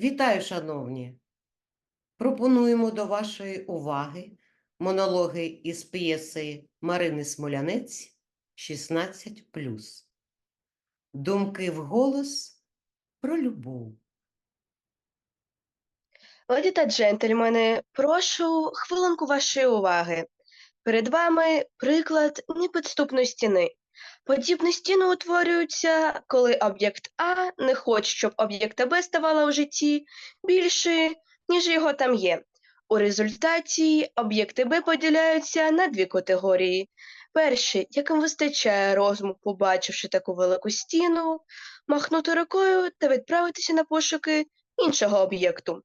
Вітаю, шановні! Пропонуємо до вашої уваги монологи із п'єси Марини Смолянець 16 Думки вголос про любов. Леді та джентльмени, прошу хвилинку вашої уваги. Перед вами приклад непідступної стіни. Подібні стіни утворюються, коли об'єкт А не хоче, щоб об'єкта Б ставало у житті більше, ніж його там є. У результаті об'єкти Б поділяються на дві категорії. Перші, яким вистачає розуму, побачивши таку велику стіну, махнути рукою та відправитися на пошуки іншого об'єкту.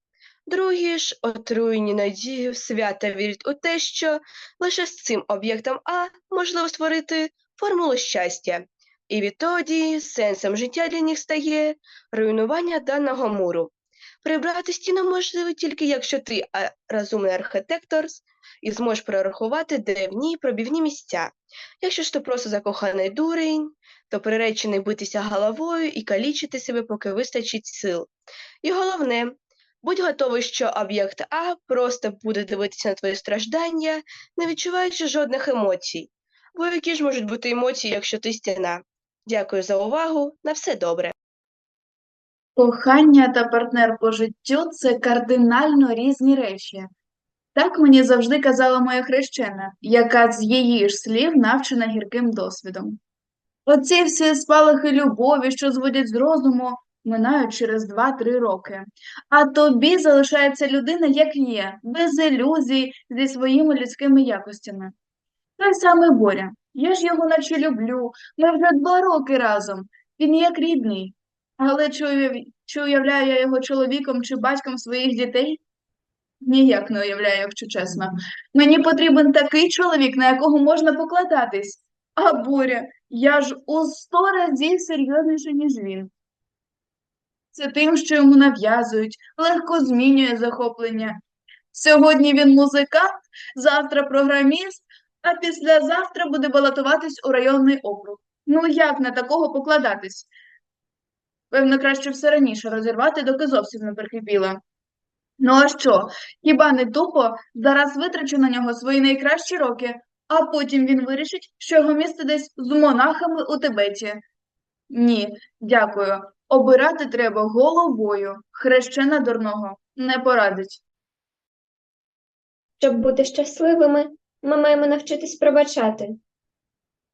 Другі ж, отруєні надією, свято вірять у те, що лише з цим об'єктом А можливо створити формулу щастя. І відтоді сенсом життя для них стає руйнування даного муру. Прибрати стіну можливо тільки якщо ти а, розумний архітектор і зможеш прорахувати, ній пробівні місця. Якщо ж ти просто закоханий дурень, то приречений битися головою і калічити себе, поки вистачить сил. І головне, Будь готовий, що об'єкт А просто буде дивитися на твої страждання, не відчуваючи жодних емоцій. Бо які ж можуть бути емоції, якщо ти стіна? Дякую за увагу. На все добре. Кохання та партнер по життю це кардинально різні речі. Так мені завжди казала моя хрещена, яка з її ж слів навчена гірким досвідом. Оці всі спалахи любові, що зводять з розуму, минають через 2-3 роки. А тобі залишається людина, як є, без ілюзій, зі своїми людськими якостями. Той самий Боря. Я ж його наче люблю. Ми вже два роки разом. Він як рідний. Але чи, чи уявляю я його чоловіком чи батьком своїх дітей? Ніяк не уявляю, якщо чесно. Мені потрібен такий чоловік, на якого можна покладатись. А Боря, я ж у сто разів серйозніше, ніж він. Це тим, що йому нав'язують, легко змінює захоплення. Сьогодні він музикант, завтра програміст, а післязавтра буде балотуватись у районний округ. Ну як на такого покладатись? Певно, краще все раніше розірвати, доки зовсім не прикипіла. Ну а що? Хіба не тупо зараз витрачу на нього свої найкращі роки, а потім він вирішить, що його місце десь з монахами у Тибеті. Ні, дякую. Обирати треба головою. Хрещена дурного не порадить. Щоб бути щасливими, ми маємо навчитись пробачати.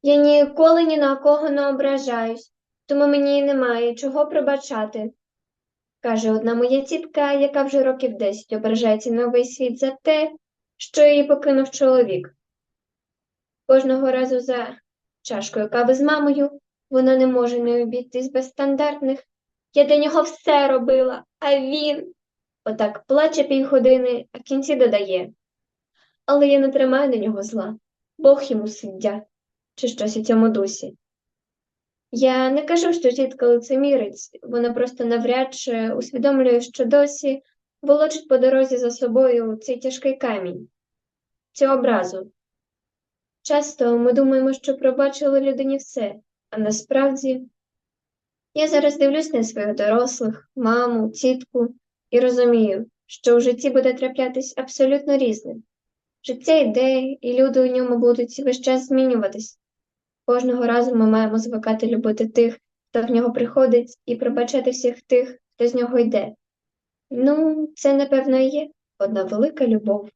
Я ніколи ні на кого не ображаюсь, тому мені й немає чого пробачати, каже одна моя тітка, яка вже років 10 ображається на весь світ за те, що її покинув чоловік. Кожного разу за чашкою кави з мамою вона не може не обійтись без стандартних. Я для нього все робила, а він отак плаче півгодини, а в кінці додає. Але я не тримаю на нього зла, Бог йому суддя, чи щось у цьому дусі. Я не кажу, що тітка лицемірець, вона просто навряд чи усвідомлює, що досі волочить по дорозі за собою цей тяжкий камінь, цю образу. Часто ми думаємо, що пробачили людині все, а насправді я зараз дивлюсь на своїх дорослих, маму, тітку і розумію, що у житті буде траплятись абсолютно різне. Життя йде, і люди у ньому будуть весь час змінюватись. Кожного разу ми маємо звикати любити тих, хто в нього приходить, і пробачати всіх тих, хто з нього йде. Ну, це, напевно, і є одна велика любов.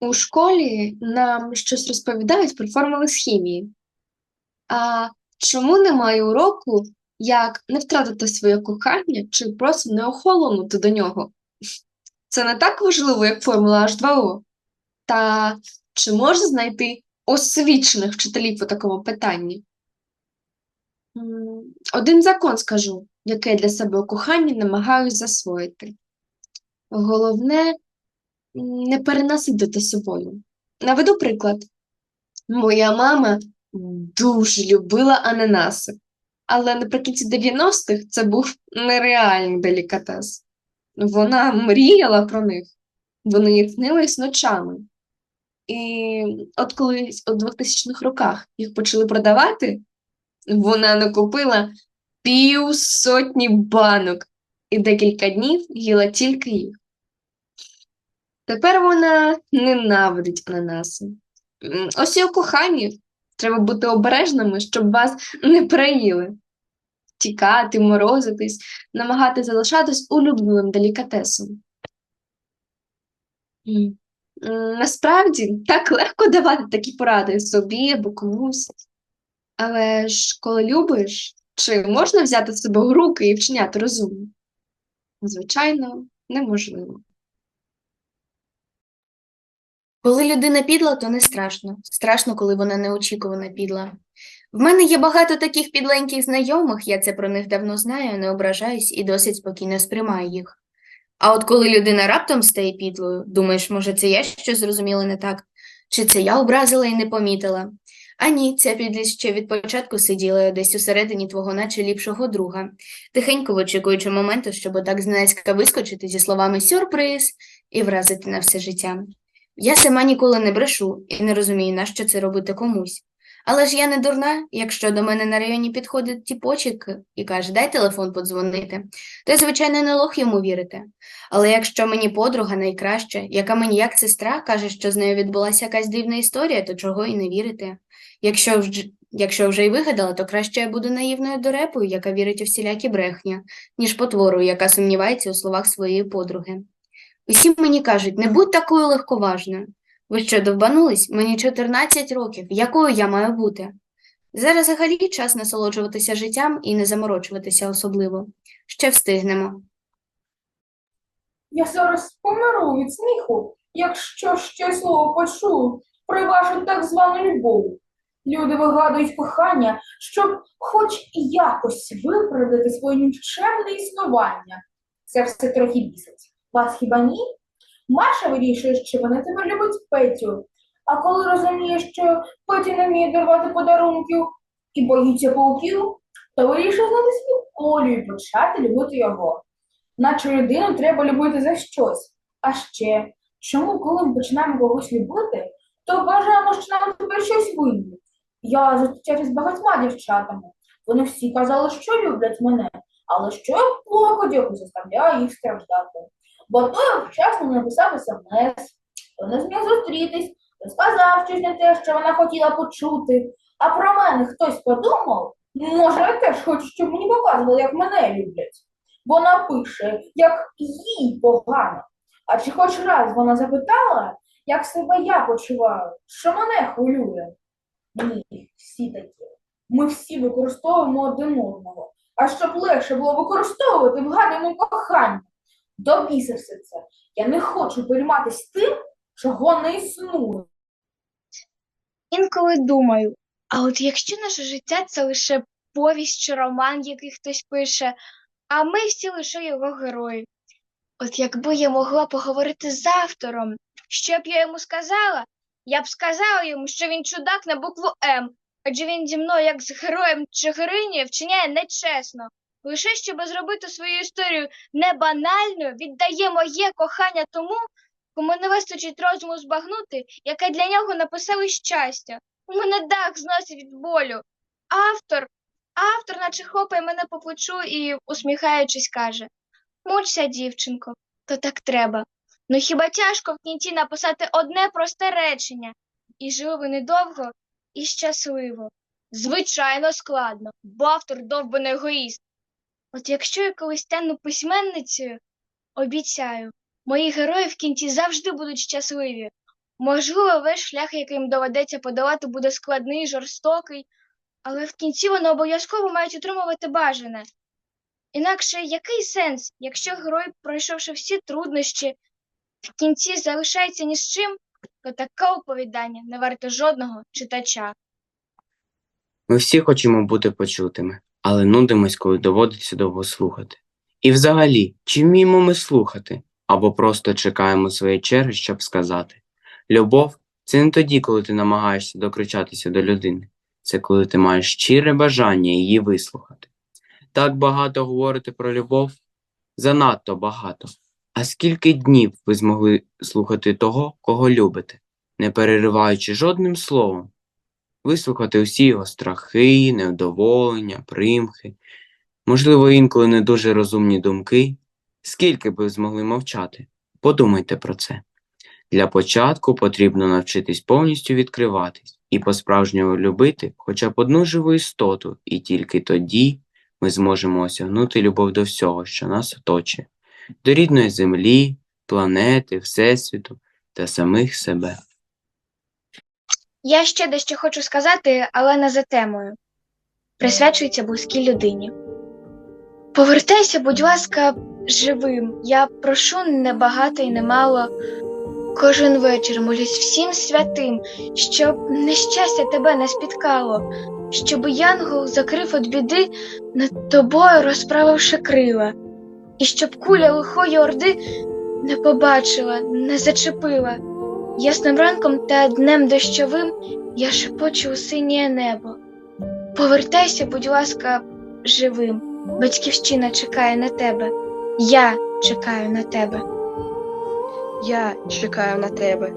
У школі нам щось розповідають про формули з хімії. А чому немає уроку, як не втратити своє кохання чи просто не охолонути до нього? Це не так важливо, як формула H2O. Та чи можна знайти освічених вчителів по такому питанні? Один закон скажу, який для себе у коханні намагаюсь засвоїти. Головне не перенасидити собою. Наведу приклад. Моя мама дуже любила ананаси, але наприкінці 90-х це був нереальний делікатес. Вона мріяла про них, вони їй снились ночами. І от колись у 2000-х роках їх почали продавати, вона накупила пів сотні банок і декілька днів їла тільки їх. Тепер вона ненавидить ананаси. Ось і у коханні треба бути обережними, щоб вас не переїли. Тікати, морозитись, намагатись залишатись улюбленим делікатесом. Насправді так легко давати такі поради собі або комусь. Але ж коли любиш, чи можна взяти себе в руки і вчиняти розумно? Звичайно, неможливо. Коли людина підла, то не страшно. Страшно, коли вона неочікувано підла. В мене є багато таких підленьких знайомих, я це про них давно знаю, не ображаюсь і досить спокійно сприймаю їх. А от коли людина раптом стає підлою, думаєш, може, це я щось зрозуміла не так? Чи це я образила і не помітила? А ні, ця підлість ще від початку сиділа десь усередині твого наче ліпшого друга, тихенько вичікуючи моменту, щоб отак зненацька вискочити зі словами «сюрприз» і вразити на все життя. Я сама ніколи не брешу і не розумію, нащо це робити комусь. Але ж я не дурна, якщо до мене на районі підходить тіпочик і каже, дай телефон подзвонити, то я, звичайно, не лох йому вірити. Але якщо мені подруга найкраща, яка мені як сестра, каже, що з нею відбулася якась дивна історія, то чого і не вірити. Якщо вже, якщо вже й вигадала, то краще я буду наївною дурепою, яка вірить у всілякі брехня, ніж потворою, яка сумнівається у словах своєї подруги. Усі мені кажуть, не будь такою легковажною. Ви що, довбанулись? Мені 14 років. Якою я маю бути? Зараз взагалі час насолоджуватися життям і не заморочуватися особливо. Ще встигнемо. Я зараз помиру від сміху, якщо ще слово почую про вашу так звану любов. Люди вигадують кохання, щоб хоч якось виправдати своє нікчемне існування. Це все трохи бісить. Вас хіба ні? Маша вирішує, що вона тепер любить Петю, а коли розуміє, що Петя не вміє дарувати подарунків і боїться пауків, то вирішує знати свою Олю і почати любити його наче людину треба любити за щось. А ще, чому, коли ми починаємо когось любити, то вважаємо, що нам тепер щось винні. Я зустрічався з багатьма дівчатами. Вони всі казали, що люблять мене, але що я покодяку заставляю їх страждати. Бо той вчасно написав смс, не зміг зустрітись, сказав щось не те, що вона хотіла почути. А про мене хтось подумав, може, я теж хочу, щоб мені показували, як мене люблять. Вона пише, як їй погано. А чи хоч раз вона запитала, як себе я почуваю, що мене хвилює? Ні, всі такі. Ми всі використовуємо один одного. А щоб легше було використовувати, вгадуємо кохання. До біса все це. Я не хочу перейматися тим, чого не існує. Інколи думаю, а от якщо наше життя це лише повість чи роман, який хтось пише, а ми всі лише його герої. От якби я могла поговорити з автором, що б я йому сказала? Я б сказала йому, що він чудак на букву М, адже він зі мною, як з героєм чи героїнею, вчиняє нечесно. Лише щоб зробити свою історію не банальною, віддає моє кохання тому, кому не вистачить розуму збагнути, яке для нього написали щастя. У мене дах зносить від болю. Автор, автор наче хлопає мене по плечу і, усміхаючись, каже Мучся, дівчинко, то так треба. Ну хіба тяжко в кінці написати одне просте речення? І жили ви недовго і щасливо. Звичайно, складно, бо автор довбаний егоїст. От якщо я колись стану письменницею, обіцяю, мої герої в кінці завжди будуть щасливі. Можливо, весь шлях, який їм доведеться подолати, буде складний, жорстокий, але в кінці вони обов'язково мають отримувати бажане. Інакше який сенс, якщо герой, пройшовши всі труднощі, в кінці залишається ні з чим, то таке оповідання не варте жодного читача. Ми всі хочемо бути почутими, але нудимось, коли доводиться довго слухати. І взагалі, чи вміємо ми слухати, або просто чекаємо своєї черги, щоб сказати. Любов це не тоді, коли ти намагаєшся докричатися до людини, це коли ти маєш щире бажання її вислухати. Так багато говорити про любов, занадто багато. А скільки днів ви змогли слухати того, кого любите, не перериваючи жодним словом? Вислухати усі його страхи, невдоволення, примхи, можливо, інколи не дуже розумні думки, Скільки б ви змогли мовчати? Подумайте про це. Для початку потрібно навчитись повністю відкриватись і по-справжньому любити хоча б одну живу істоту, і тільки тоді ми зможемо осягнути любов до всього, що нас оточує, до рідної землі, планети, Всесвіту та самих себе. Я ще дещо хочу сказати, але не за темою. Присвячується близькій людині. Повертайся, будь ласка, живим. Я прошу не багато і не мало. Кожен вечір молюсь всім святим, щоб нещастя тебе не спіткало, щоб янгол закрив від біди, над тобою розправивши крила, і щоб куля лихої орди не побачила, не зачепила. Ясним ранком та днем дощовим я шепочу у синє небо. Повертайся, будь ласка, живим. Батьківщина чекає на тебе. Я чекаю на тебе. Я чекаю на тебе.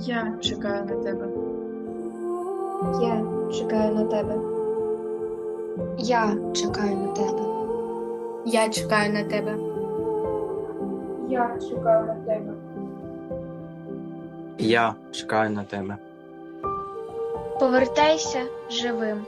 Я чекаю на тебе. Я чекаю на тебе. Я чекаю на тебе. Я чекаю на тебе. Я чекаю на тебе. Я чекаю на тебе. Повертайся живим.